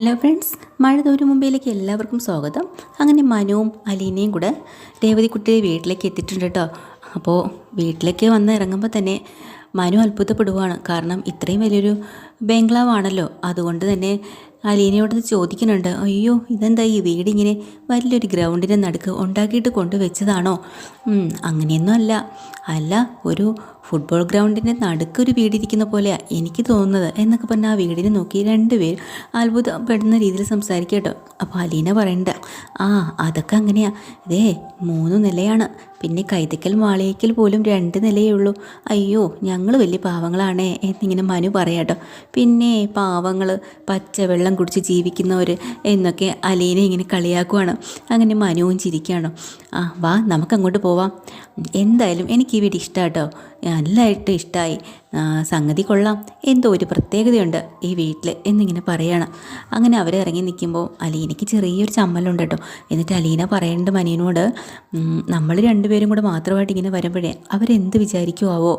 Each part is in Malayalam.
ഹലോ ഫ്രണ്ട്സ് മഴ തോരു മുമ്പിലേക്ക് എല്ലാവർക്കും സ്വാഗതം. അങ്ങനെ മനുവും അലീനയും കൂടെ രേവതിക്കുട്ടിയെ വീട്ടിലേക്ക് എത്തിയിട്ടുണ്ട് കേട്ടോ. അപ്പോൾ വീട്ടിലേക്ക് വന്ന് ഇറങ്ങുമ്പോൾ തന്നെ മനു അത്ഭുതപ്പെടുവാണ്. കാരണം ഇത്രയും വലിയൊരു ബംഗ്ലാവാണല്ലോ. അതുകൊണ്ട് തന്നെ അലീനയോട് ചോദിക്കുന്നുണ്ട് അയ്യോ ഇതെന്താ ഈ വീടിങ്ങനെ വലിയൊരു ഗ്രൗണ്ടിന്റെ നടുക്ക് ഉണ്ടാക്കിയിട്ട് കൊണ്ടുവച്ചതാണോ അങ്ങനെയൊന്നും അല്ല. അല്ല ഒരു ഫുട്ബോൾ ഗ്രൗണ്ടിന്റെ നടുക്കൊരു വീടിരിക്കുന്ന പോലെയാണ് എനിക്ക് തോന്നുന്നത് എന്നൊക്കെ പറഞ്ഞാൽ ആ വീടിനെ നോക്കി രണ്ടുപേരും അത്ഭുതപ്പെടുന്ന രീതിയിൽ സംസാരിക്കുക കേട്ടോ. അപ്പോൾ അലീന പറയണ്ട. ആ അതൊക്കെ അങ്ങനെയാ. ഇതേ മൂന്ന് നിലയാണ്. പിന്നെ കൈതക്കൽ മാളികയ്ക്കൽ പോലും രണ്ട് നിലയേ ഉള്ളൂ. അയ്യോ ഞങ്ങൾ വലിയ പാവങ്ങളാണേ എന്നിങ്ങനെ മനു പറയാട്ടോ പിന്നെ പാവങ്ങൾ പച്ചവെള്ളം കുടിച്ച് ജീവിക്കുന്നവർ എന്നൊക്കെ അലീനെ ഇങ്ങനെ കളിയാക്കുവാണ്. അങ്ങനെ മനുവും ചിരിക്കുകയാണോ ആ വാ നമുക്കങ്ങോട്ട് പോവാം. എന്തായാലും എനിക്ക് ഈ വീട് ഇഷ്ടമാട്ടോ നല്ലതായിട്ട് ഇഷ്ടമായി സംഗതി കൊള്ളാം. എന്തോ ഒരു പ്രത്യേകതയുണ്ട് ഈ വീട്ടിൽ എന്നിങ്ങനെ പറയണം. അങ്ങനെ അവർ ഇറങ്ങി നിൽക്കുമ്പോൾ അലീനയ്ക്ക് ചെറിയൊരു ചമ്മലുണ്ട് കേട്ടോ. എന്നിട്ട് അലീന പറയേണ്ട മനീനോട് നമ്മൾ രണ്ടുപേരും കൂടെ മാത്രമായിട്ട് ഇങ്ങനെ വരുമ്പോഴേ അവരെന്ത് വിചാരിക്കുമാവോ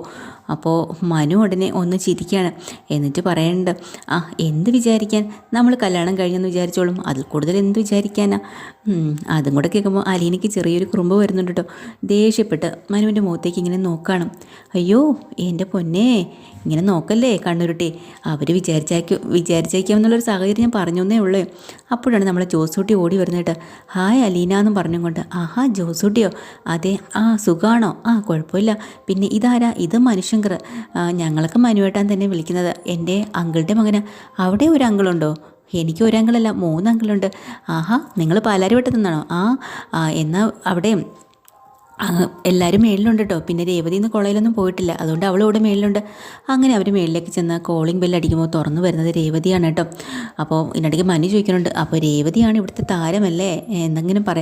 അപ്പോൾ മനു ഉടനെ ഒന്ന് ചിരിക്കുകയാണ് എന്നിട്ട് പറയണ്ട് ആ എന്ത് വിചാരിക്കാൻ? നമ്മൾ കല്യാണം കഴിഞ്ഞെന്ന് വിചാരിച്ചോളും. അതിൽ കൂടുതൽ എന്ത് വിചാരിക്കാനാ? അതും കൂടെ കേൾക്കുമ്പോൾ അലീനയ്ക്ക് ചെറിയൊരു കുറുമ്പ് വരുന്നുണ്ട് കേട്ടോ. ദേഷ്യപ്പെട്ട് മനുവിന്റെ മുഖത്തേക്ക് ഇങ്ങനെ നോക്കണം. അയ്യോ എന്റെ പൊന്നെ ഇങ്ങനെ നോക്കല്ലേ കണ്ണുരുട്ടി. അവർ വിചാരിച്ചേക്കും വിചാരിച്ചേക്കാം എന്നുള്ളൊരു സാഹചര്യം ഞാൻ പറഞ്ഞേ ഉള്ളൂ. അപ്പോഴാണ് നമ്മളെ ജോസൂട്ടി ഓടി വരുന്നിട്ട് ഹായ് അലീന എന്നും പറഞ്ഞുകൊണ്ട്. ആഹാ ജോസൂട്ടിയോ? അതെ ആ സുഖാണോ? ആ കുഴപ്പമില്ല. പിന്നെ ഇതാരാ? ഇത് മനുഷ്യങ്കർ ഞങ്ങളൊക്കെ മനുവേട്ടാൻ തന്നെ വിളിക്കുന്നത്. എന്റെ അങ്കിളുടെ മകന്. അവിടെ ഒരു അങ്കിളുണ്ടോ? എനിക്ക് ഒരു അങ്കിളല്ല മൂന്ന് അങ്കിളുണ്ട്. ആഹാ നിങ്ങൾ പാലാരി നിന്നാണോ ആ എന്നാൽ അവിടെയും എല്ലാവരും മേളിലുണ്ട് കേട്ടോ പിന്നെ രേവതി ഇന്ന് കോളേജിലൊന്നും പോയിട്ടില്ല. അതുകൊണ്ട് ഇവിടെ മേളിലുണ്ട്. അങ്ങനെ അവർ മേളിലേക്ക് ചെന്ന് കോളിംഗ് ബെല്ല് അടിക്കുമ്പോൾ തുറന്നു വരുന്നത് രേവതിയാണ് കേട്ടോ അപ്പോൾ ഇതിനിടയ്ക്ക് മനു ചോദിക്കുന്നുണ്ട് അപ്പോൾ രേവതിയാണ് ഇവിടുത്തെ താരമല്ലേ? എന്തെങ്കിലും പറ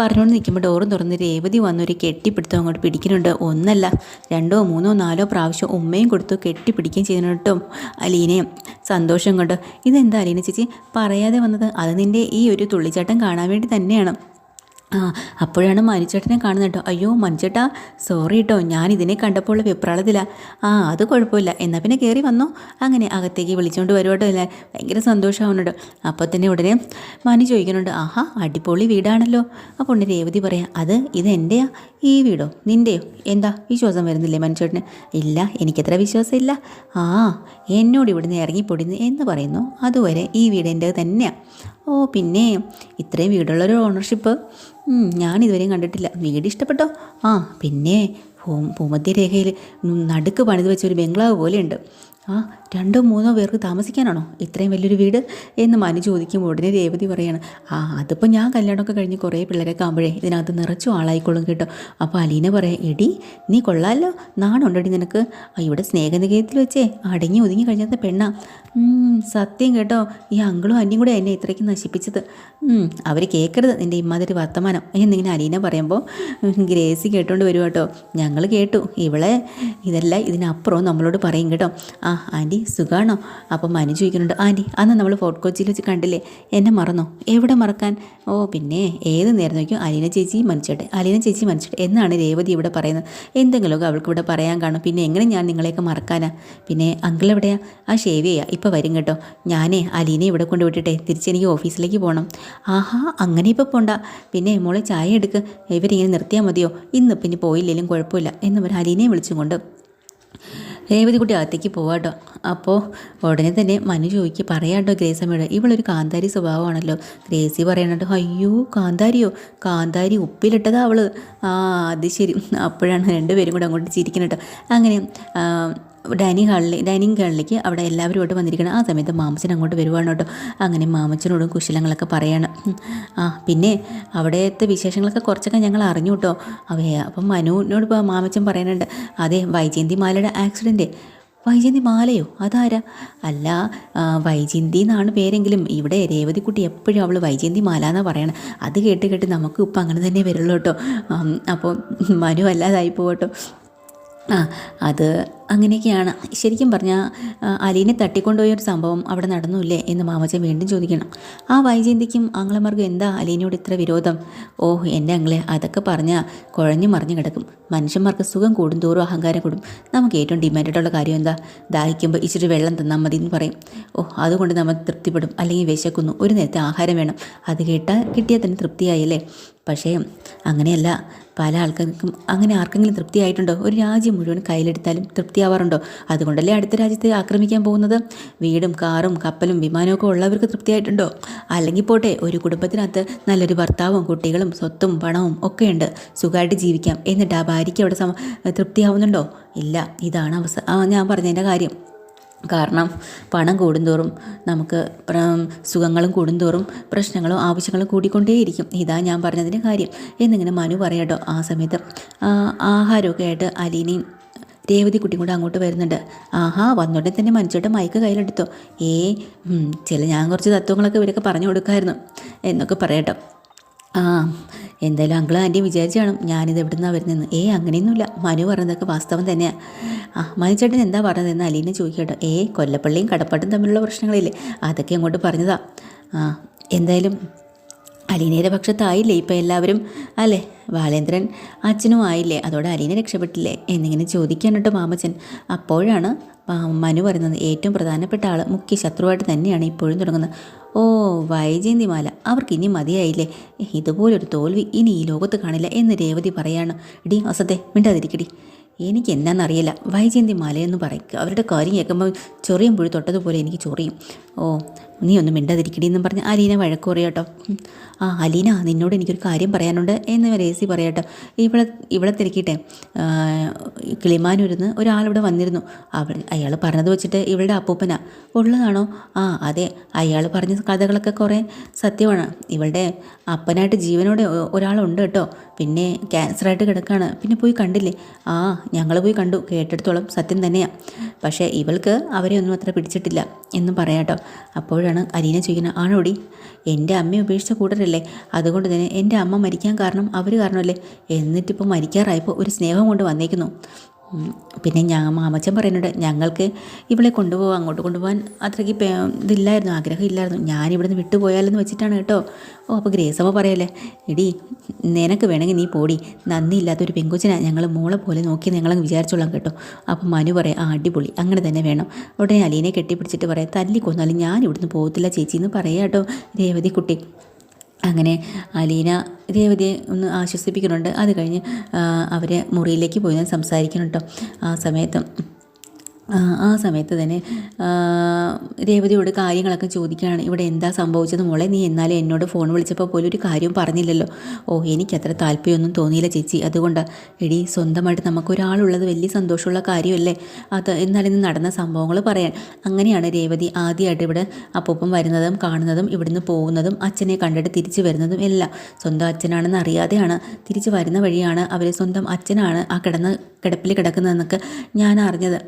പറഞ്ഞുകൊണ്ട് നിൽക്കുമ്പോൾ ഡോറും തുറന്ന് രേവതി വന്നൊരു കെട്ടിപ്പിടുത്തം അങ്ങോട്ട് പിടിക്കുന്നുണ്ട്. ഒന്നല്ല രണ്ടോ മൂന്നോ നാലോ പ്രാവശ്യം ഉമ്മയും കൊടുത്തു കെട്ടിപ്പിടിക്കുകയും ചെയ്യുന്നുണ്ട് കേട്ടോ അലീനയും സന്തോഷം കൊണ്ട്. ഇതെന്താ അലീന ചേച്ചി? പറയാതെ വന്നത് അത് നിന്റെ ഈ ഒരു തുള്ളിച്ചാട്ടം കാണാൻ വേണ്ടി തന്നെയാണ്. ആ അപ്പോഴാണ് മനുച്ചേട്ടനെ കാണുന്നത് കേട്ടോ. അയ്യോ മനുച്ചേട്ടാ സോറി കേട്ടോ ഞാൻ ഇതിനെ കണ്ടപ്പോൾ ഉള്ള വെപ്രാളത്തില്ല ആ അത് കുഴപ്പമില്ല. എന്നാൽ പിന്നെ കയറി വന്നോ. അങ്ങനെ അകത്തേക്ക് വിളിച്ചുകൊണ്ട് വരുവാട്ടോ അല്ലേ. ഭയങ്കര സന്തോഷമാവുന്നുണ്ട് അപ്പോൾ തന്നെ ഉടനെ മനു ചോദിക്കുന്നുണ്ട് ആഹാ അടിപൊളി വീടാണല്ലോ. അപ്പോൾ ഉടനെ രേവതി പറയാം അത് ഇത് എന്റെയാ ഈ വീടോ? നിന്റെയോ എന്താ? വിശ്വാസം വരുന്നില്ലേ മനുച്ചേട്ടന് ഇല്ല എനിക്കത്ര വിശ്വാസമില്ല. ആ എന്നോട് ഇവിടുന്ന് ഇറങ്ങിപ്പൊടിന്ന് എന്ന് പറയുന്നു. അതുവരെ ഈ വീട് എന്റെ തന്നെയാണ് ഓ പിന്നെ ഇത്രയും വീടുള്ളൊരു ഓണർഷിപ്പ് ഞാൻ ഇതുവരെയും കണ്ടിട്ടില്ല. വീട് ഇഷ്ടപ്പെട്ടോ? ആ പിന്നെ ഭൂമധ്യരേഖയിൽ നടുക്ക് പണിത് വെച്ച ഒരു ബംഗ്ലാവ് പോലെയുണ്ട്. ആ രണ്ടോ മൂന്നോ പേർക്ക് താമസിക്കാനാണോ ഇത്രയും വലിയൊരു വീട് എന്ന് മനു ചോദിക്കുമ്പോൾ ഉടനെ രേവതി പറയാണ് ആ അതിപ്പോൾ ഞാൻ കല്യാണമൊക്കെ കഴിഞ്ഞ് കുറേ പിള്ളേരൊക്കെ ആകുമ്പോഴേ ഇതിനകത്ത് നിറച്ചു ആളായിക്കൊള്ളും കേട്ടോ. അപ്പോൾ അലീന പറയാം എടി നീ കൊള്ളാമല്ലോ നാണുണ്ടടി നിനക്ക്? ഇവിടെ സ്നേഹനികേതത്തിൽ വെച്ചേ അടങ്ങി ഒതുങ്ങി കഴിഞ്ഞാൽ പെണ്ണാ. സത്യം കേട്ടോ ഈ അങ്കിളും അന്യം കൂടെ എന്നെ ഇത്രയ്ക്ക് നശിപ്പിച്ചത്. അവർ കേൾക്കരുത് നിന്റെ ഇമ്മാതിരി വർത്തമാനം. എന്നിങ്ങനെ അലീന പറയുമ്പോൾ ഗ്രേസി കേട്ടോണ്ട് വരുവാട്ടോ ഞങ്ങൾ കേട്ടു ഇവളെ ഇതെല്ലാം ഇതിനപ്പുറവും നമ്മളോട് പറയും കേട്ടോ. ആ ആന്റി സുഖാണോ? അപ്പം മനു ചോദിക്കുന്നുണ്ട് ആന്റി അന്ന് നമ്മൾ ഫോർട്ട് കൊച്ചിയിൽ വെച്ച് കണ്ടില്ലേ? എന്നെ മറന്നോ? എവിടെ മറക്കാൻ? ഓ പിന്നെ ഏത് നേരം നോക്കിയോ അലീന ചേച്ചി മനുഷ്യട്ടെ അലീന ചേച്ചി മനുഷ്യട്ടെ എന്നാണ് രേവതി ഇവിടെ പറയുന്നത്. എന്തെങ്കിലുമൊക്കെ അവൾക്ക് ഇവിടെ പറയാൻ കാണും പിന്നെ എങ്ങനെ ഞാൻ നിങ്ങളെയൊക്കെ മറക്കാനാ? പിന്നെ അങ്കിൾ എവിടെയാ? ആ ഷേവ് ചെയ്യാ ഇപ്പോൾ വരും കേട്ടോ. ഞാനേ അലീനെ ഇവിടെ കൊണ്ട് വിട്ടിട്ടെ തിരിച്ചെനിക്ക് ഓഫീസിലേക്ക് പോകണം ആഹാ അങ്ങനെ ഇപ്പോൾ പോണ്ട. പിന്നെ മോളെ ചായ എടുക്ക് ഇവരിങ്ങനെ നിർത്തിയാൽ മതിയോ? ഇന്ന് പിന്നെ പോയില്ലെങ്കിലും കുഴപ്പമില്ല എന്ന് പറഞ്ഞ് അലീനെ വിളിച്ചും കൊണ്ട് രേവതിക്കുട്ടി അകത്തേക്ക് പോവാട്ടോ അപ്പോൾ ഉടനെ തന്നെ മനു ചോദിക്കുക പറയാട്ടോ ഗ്രേസമ്മയോട് ഇവളൊരു കാന്താരി സ്വഭാവമാണല്ലോ. ഗ്രേസി പറയണട്ടോ അയ്യോ കാന്താരിയോ? കാന്താരി ഉപ്പിലിട്ടതാ അവൾ. ആ അത് ശരി. അപ്പോഴാണ് രണ്ടുപേരും കൂടെ അങ്ങോട്ട് ചിരിക്കണം കേട്ടോ അങ്ങനെ ഡൈനിങ് ഹാളിൽ ഡൈനിങ് ഹാളിലേക്ക് അവിടെ എല്ലാവരും ആയിട്ട് വന്നിരിക്കണം. ആ സമയത്ത് മാമച്ചൻ അങ്ങോട്ട് വരുവാണ് കേട്ടോ. അങ്ങനെ മാമച്ചനോടും കുശലങ്ങളൊക്കെ പറയാണ്. ആ പിന്നെ അവിടുത്തെ വിശേഷങ്ങളൊക്കെ കുറച്ചൊക്കെ ഞങ്ങൾ അറിഞ്ഞു കേട്ടോ. അവയെ അപ്പം മനുവിനോട് മാമച്ചൻ പറയുന്നുണ്ട് അതെ വൈജയന്തി മാലയുടെ ആക്സിഡന്റ് വൈജയന്തി മാലയോ? അതാരാ? അല്ല വൈജന്തി എന്നാണ് പേരെങ്കിലും. ഇവിടെ രേവതിക്കുട്ടി എപ്പോഴും അവൾ വൈജയന്തി മാല എന്നാണ് പറയണത് അത് കേട്ട് കേട്ട് നമുക്ക് ഇപ്പം അങ്ങനെ തന്നെ വരുള്ളൂ കേട്ടോ. അപ്പോൾ മനു അല്ലാതായി പോകട്ടോ ആ അത് അങ്ങനെയൊക്കെയാണ്. ശരിക്കും പറഞ്ഞാൽ അലീനെ തട്ടിക്കൊണ്ടുപോയ ഒരു സംഭവം അവിടെ നടന്നില്ലേ എന്ന് മാമച്ചൻ വീണ്ടും ചോദിക്കണം. ആ വൈജയന്തിക്കും ആംഗ്ലമാർക്കും എന്താ അലീനയോട് ഇത്ര വിരോധം? ഓ എന്റെ അങ്ങളെ അതൊക്കെ പറഞ്ഞാൽ കുഴഞ്ഞു മറിഞ്ഞു കിടക്കും. മനുഷ്യന്മാർക്ക് സുഖം കൂടുന്തോറും അഹങ്കാരം കൂടും. നമുക്ക് ഏറ്റവും ഡിമാൻഡായിട്ടുള്ള കാര്യം എന്താ? ദാഹിക്കുമ്പോൾ ഇച്ചിരി വെള്ളം തന്നാൽ മതി എന്ന് പറയും. ഓ അതുകൊണ്ട് നമ്മൾ തൃപ്തിപ്പെടും അല്ലെങ്കിൽ വിശക്കുന്നു. ഒരു നേരത്തെ ആഹാരം വേണം. അത് കേട്ടാൽ കിട്ടിയാൽ തന്നെ തൃപ്തിയായല്ലേ പക്ഷേ അങ്ങനെയല്ല. പല ആൾക്കാർക്കും അങ്ങനെ ആർക്കെങ്കിലും തൃപ്തിയായിട്ടുണ്ടോ? ഒരു രാജ്യം മുഴുവൻ കയ്യിലെടുത്താലും തൃപ്തിയാവാറുണ്ടോ? അതുകൊണ്ടല്ലേ അടുത്ത രാജ്യത്തെ ആക്രമിക്കാൻ പോകുന്നത്? വീടും കാറും കപ്പലും വിമാനവും ഒക്കെ ഉള്ളവർക്ക് തൃപ്തിയായിട്ടുണ്ടോ? അല്ലെങ്കിൽ പോട്ടെ ഒരു കുടുംബത്തിനകത്ത് നല്ലൊരു ഭർത്താവും കുട്ടികളും സ്വത്തും പണവും ഒക്കെയുണ്ട്. സുഖമായിട്ട് ജീവിക്കാം. എന്നിട്ട് ആ ഭാര്യയ്ക്ക് അവിടെ തൃപ്തിയാവുന്നുണ്ടോ? ഇല്ല. ഇതാണ് അവസ്ഥ. ഞാൻ പറഞ്ഞതിന്റെ കാര്യം. കാരണം പണം കൂടുന്തോറും നമുക്ക് സുഖങ്ങളും കൂടുന്തോറും പ്രശ്നങ്ങളും ആവശ്യങ്ങളും കൂടിക്കൊണ്ടേയിരിക്കും. ഇതാ ഞാൻ പറഞ്ഞതിന്റെ കാര്യം. എന്നിങ്ങനെ മനു പറയട്ടോ ആ സമയത്ത് ആഹാരമൊക്കെ ആയിട്ട് അലീനയും രേവതി കുട്ടിയും കൂടെ അങ്ങോട്ട് വരുന്നുണ്ട്. ആഹാ വന്നോടെ തന്നെ മനുഷ്യട്ട് മയക്ക് കയ്യിലെടുത്തോ. ഏ ചില ഞാൻ കുറച്ച് തത്വങ്ങളൊക്കെ ഇവരൊക്കെ പറഞ്ഞു കൊടുക്കായിരുന്നു. എന്നൊക്കെ പറയട്ടോ ആ എന്തായാലും അങ്കിളും ആന്റിയും കാണും. ഞാനിത് എവിടെ നിന്നാണ് വരുന്നതെന്ന്. ഏ അങ്ങനെയൊന്നുമില്ല. മനു പറഞ്ഞതൊക്കെ വാസ്തവം തന്നെയാണ് ആ മനുചേട്ടൻ എന്താ പറഞ്ഞതെന്ന് അലീനെ ചോദിക്കട്ടോ. ഏ കൊല്ലപ്പള്ളിയും കടപ്പാട്ടും തമ്മിലുള്ള പ്രശ്നങ്ങളില്ലേ? അതൊക്കെ അങ്ങോട്ട് പറഞ്ഞതാ. ആ എന്തായാലും അലീനയുടെ പക്ഷത്തായില്ലേ ഇപ്പം എല്ലാവരും? അല്ലേ? ബാലേന്ദ്രൻ അച്ഛനും ആയില്ലേ? അതോടെ അലീനെ രക്ഷപ്പെട്ടില്ലേ? എന്നിങ്ങനെ ചോദിക്കാൻ കേട്ടോ മാമച്ചൻ. അപ്പോഴാണ് മനു പറയുന്നത് ഏറ്റവും പ്രധാനപ്പെട്ട ആൾ മുഖ്യ ശത്രുവായിട്ട് തന്നെയാണ് ഇപ്പോഴും തുടങ്ങുന്നത്. ഓ വൈജയന്തിമാല. അവർക്ക് ഇനി മതിയായില്ലേ? ഇതുപോലൊരു തോൽവി ഇനി ഈ ലോകത്ത് കാണില്ല എന്ന് രേവതി പറയാണ്. ഇടി അസത്തെ മിണ്ടാതിരിക്കടി. എനിക്ക് എന്താണെന്നറിയില്ല വൈജയന്തി മലയെന്ന് പറയും അവരുടെ കാര്യം കേൾക്കുമ്പോൾ ചൊറിയും പുഴി തൊട്ടതുപോലെ എനിക്ക് ചൊറിയും. ഓ നീ ഒന്നും മിണ്ടാതിരിക്കടി എന്നും പറഞ്ഞ് അലീന വഴക്ക് പറയാട്ടോ. ആ അലീന നിന്നോട് എനിക്കൊരു കാര്യം പറയാനുണ്ട് എന്ന് രേസി പറയാട്ടോ ഇവിടെ ഇവിടെ തിരക്കിട്ടെ കിളിമാനൂരിന്ന് ഒരാളിവിടെ വന്നിരുന്നു. അവൾ അയാൾ പറഞ്ഞത് വെച്ചിട്ട് ഇവളുടെ അപ്പൂപ്പന. ഉള്ളതാണോ? ആ അതെ. അയാൾ പറഞ്ഞ കഥകളൊക്കെ കുറേ സത്യമാണ്. ഇവളുടെ അപ്പനായിട്ട് ജീവനോടെ ഒരാളുണ്ട് കേട്ടോ. പിന്നെ ക്യാൻസറായിട്ട് കിടക്കുകയാണ് പിന്നെ പോയി കണ്ടില്ലേ? ആ ഞങ്ങൾ പോയി കണ്ടു. കേട്ടെടുത്തോളം സത്യം തന്നെയാണ് പക്ഷേ ഇവൾക്ക് അവരെ ഒന്നും അത്ര പിടിച്ചിട്ടില്ല എന്നും പറയാട്ടോ അപ്പോഴാണ് അലീന ചോദിക്കുന്നത് ആണോടി? എന്റെ അമ്മയെ ഉപേക്ഷിച്ച കൂട്ടരല്ലേ? അതുകൊണ്ട് തന്നെ എന്റെ അമ്മ മരിക്കാൻ കാരണം അവർ കാരണമല്ലേ? എന്നിട്ടിപ്പോൾ മരിക്കാറായപ്പോൾ ഒരു സ്നേഹം കൊണ്ട് വന്നേക്കുന്നു. പിന്നെ ഞാൻ മാമച്ചൻ പറയുന്നുണ്ട് ഞങ്ങൾക്ക് ഇവളെ കൊണ്ടുപോകാൻ അങ്ങോട്ട് കൊണ്ടുപോകാൻ അത്രയ്ക്ക് ഇതില്ലായിരുന്നു ആഗ്രഹം ഇല്ലായിരുന്നു. ഞാൻ ഇവിടുന്ന് വിട്ടുപോയാലെന്ന് വെച്ചിട്ടാണ് കേട്ടോ. ഓ അപ്പോൾ ഗ്രേസമ്മ പറയല്ലേ എടി നിനക്ക് വേണമെങ്കിൽ നീ പോടി. നന്ദിയില്ലാത്തൊരു പെങ്കൊച്ചിനാ ഞങ്ങൾ മോളെ പോലെ നോക്കി ഞങ്ങളങ്ങ് വിചാരിച്ചോളാം കേട്ടോ. അപ്പോൾ മനു പറയാം ആ അടിപൊളി അങ്ങനെ തന്നെ വേണം. ഉടനെ അലീനെ കെട്ടിപ്പിടിച്ചിട്ട് പറയാം തല്ലിക്കൊന്നാലും ഞാൻ ഇവിടുന്ന് പോകത്തില്ല ചേച്ചി എന്ന് പറയാം കേട്ടോ രേവതി കുട്ടി അങ്ങനെ അലീന രേവതിയെ ഒന്ന് ആശ്വസിപ്പിക്കുന്നുണ്ട്. അത് കഴിഞ്ഞ് അവരെ മുറിയിലേക്ക് പോയി ഞാൻ സംസാരിക്കുന്നുണ്ട് കേട്ടോ ആ സമയത്ത് ആ, സമയത്ത് തന്നെ രേവതിയോട് കാര്യങ്ങളൊക്കെ ചോദിക്കുകയാണ്. ഇവിടെ എന്താ സംഭവിച്ചത് മോളെ? നീ എന്നാലും എന്നോട് ഫോൺ വിളിച്ചപ്പോൾ പോലും ഒരു കാര്യവും പറഞ്ഞില്ലല്ലോ. ഓ എനിക്കത്ര താല്പര്യമൊന്നും തോന്നിയില്ല ചേച്ചി. അതുകൊണ്ട്. എടി സ്വന്തമായിട്ട് നമുക്കൊരാളുള്ളത് വലിയ സന്തോഷമുള്ള കാര്യമല്ലേ? അത് എന്നാലിന്ന് നടന്ന സംഭവങ്ങൾ പറയാൻ. അങ്ങനെയാണ് രേവതി ആദ്യമായിട്ട് ഇവിടെ അപ്പൊപ്പം വരുന്നതും കാണുന്നതും ഇവിടുന്ന് പോകുന്നതും അച്ഛനെ കണ്ടിട്ട് തിരിച്ചു വരുന്നതും എല്ലാം. സ്വന്തം അച്ഛനാണെന്ന് അറിയാതെയാണ് തിരിച്ചു വരുന്ന വഴിയാണ് അവർ സ്വന്തം അച്ഛനാണ് ആ കിടന്ന് കിടപ്പിൽ കിടക്കുന്നതെന്നൊക്കെ ഞാൻ അറിഞ്ഞത്.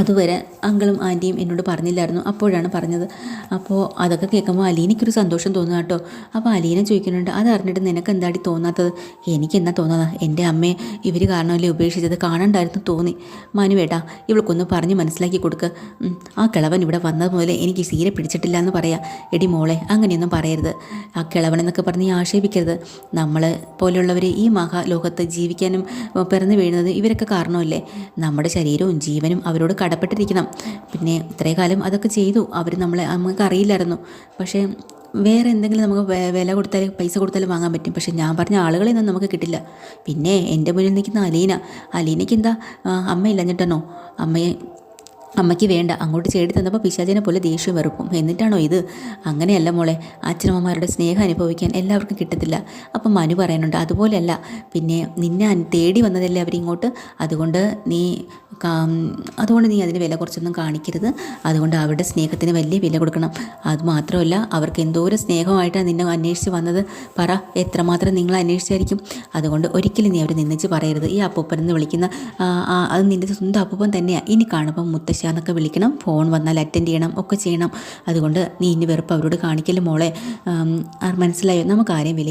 അതുവരെ അങ്കിളും ആന്റിയും എന്നോട് പറഞ്ഞില്ലായിരുന്നു. അപ്പോഴാണ് പറഞ്ഞത്. അപ്പോൾ അതൊക്കെ കേൾക്കുമ്പോൾ അലീനയ്ക്കൊരു സന്തോഷം തോന്നുക കേട്ടോ. അപ്പോൾ അലീന ചോദിക്കുന്നുണ്ട് അത് അറിഞ്ഞിട്ട് നിനക്ക് എന്താടി തോന്നാത്തത്? എനിക്ക് എന്നാ തോന്നാതാ? എന്റെ അമ്മയെ ഇവർ കാരണമല്ലേ ഉപേക്ഷിച്ചത്? കാണണ്ടായിരുന്നു തോന്നി. മനുവേട്ടാ ഇവൾക്കൊന്ന് പറഞ്ഞ് മനസ്സിലാക്കി കൊടുക്കുക ആ കിളവൻ ഇവിടെ വന്നത് മുതലേ എനിക്ക് സീരെ പിടിച്ചിട്ടില്ല എന്ന് പറയാം. എടി മോളെ അങ്ങനെയൊന്നും പറയരുത്. ആ കിളവനെന്നൊക്കെ പറഞ്ഞ് നീ ആക്ഷേപിക്കരുത്. നമ്മൾ പോലെയുള്ളവർ ഈ മഹാലോകത്ത് ജീവിക്കാനും പിറന്നു വീഴുന്നത് ഇവരൊക്കെ കാരണമല്ലേ? നമ്മുടെ ശരീരവും ജീവനും അവരോട് കടപ്പെട്ടിരിക്കണം. പിന്നെ ഇത്രയും കാലം അതൊക്കെ ചെയ്തു. അവർ നമ്മളെ നമുക്ക് അറിയില്ലായിരുന്നു. പക്ഷേ വേറെ എന്തെങ്കിലും നമുക്ക് വില കൊടുത്താൽ പൈസ കൊടുത്താലും വാങ്ങാൻ പറ്റും. പക്ഷേ ഞാൻ പറഞ്ഞ ആളുകളെ ഒന്നും നമുക്ക് കിട്ടില്ല. പിന്നെ എന്റെ മുന്നിൽ നിൽക്കുന്ന അലീന. അലീനയ്ക്ക് എന്താ അമ്മയില്ല അമ്മയില്ലഞ്ഞിട്ടാണോ അമ്മയെ അമ്മയ്ക്ക് വേണ്ട. അങ്ങോട്ട് ചേടി തന്നപ്പോൾ പിശാചിനെ പോലെ ദേഷ്യം വെറുപ്പും. എന്നിട്ടാണോ ഇത്? അങ്ങനെയല്ല മോളെ. അച്ഛനമ്മമാരുടെ സ്നേഹം അനുഭവിക്കാൻ എല്ലാവർക്കും കിട്ടത്തില്ല. അപ്പം മനു പറയാനുണ്ട് അതുപോലെയല്ല. പിന്നെ നിന്നെ തേടി വന്നതല്ലേ അവരിങ്ങോട്ട്? അതുകൊണ്ട് നീ അതുകൊണ്ട് നീ അതിന് വില കുറച്ചൊന്നും കാണിക്കരുത്. അതുകൊണ്ട് അവരുടെ സ്നേഹത്തിന് വലിയ വില കൊടുക്കണം. അത് മാത്രമല്ല അവർക്ക് എന്തോരം സ്നേഹമായിട്ടാണ് നിന്നെ അന്വേഷിച്ച് വന്നത്. പറ എത്രമാത്രം നിങ്ങൾ അന്വേഷിച്ചായിരിക്കും? അതുകൊണ്ട് ഒരിക്കലും നീ അവർ നിന്നിച്ച് പറയരുത്. ഈ അപ്പൂപ്പൻ എന്ന് വിളിക്കുന്ന അത് നിന്റെ സ്വന്തം അപ്പൂപ്പൻ തന്നെയാണ് ഇനി കാണുമ്പോൾ മുത്തശ്ശ എന്നൊക്കെ വിളിക്കണം. ഫോൺ വന്നാൽ അറ്റൻഡ് ചെയ്യണം ഒക്കെ ചെയ്യണം. അതുകൊണ്ട് നീ ഇനി വെറുപ്പ് അവരോട് കാണിക്കൽ മോളെ. മനസ്സിലായോ? നമുക്ക് ആരെയും വില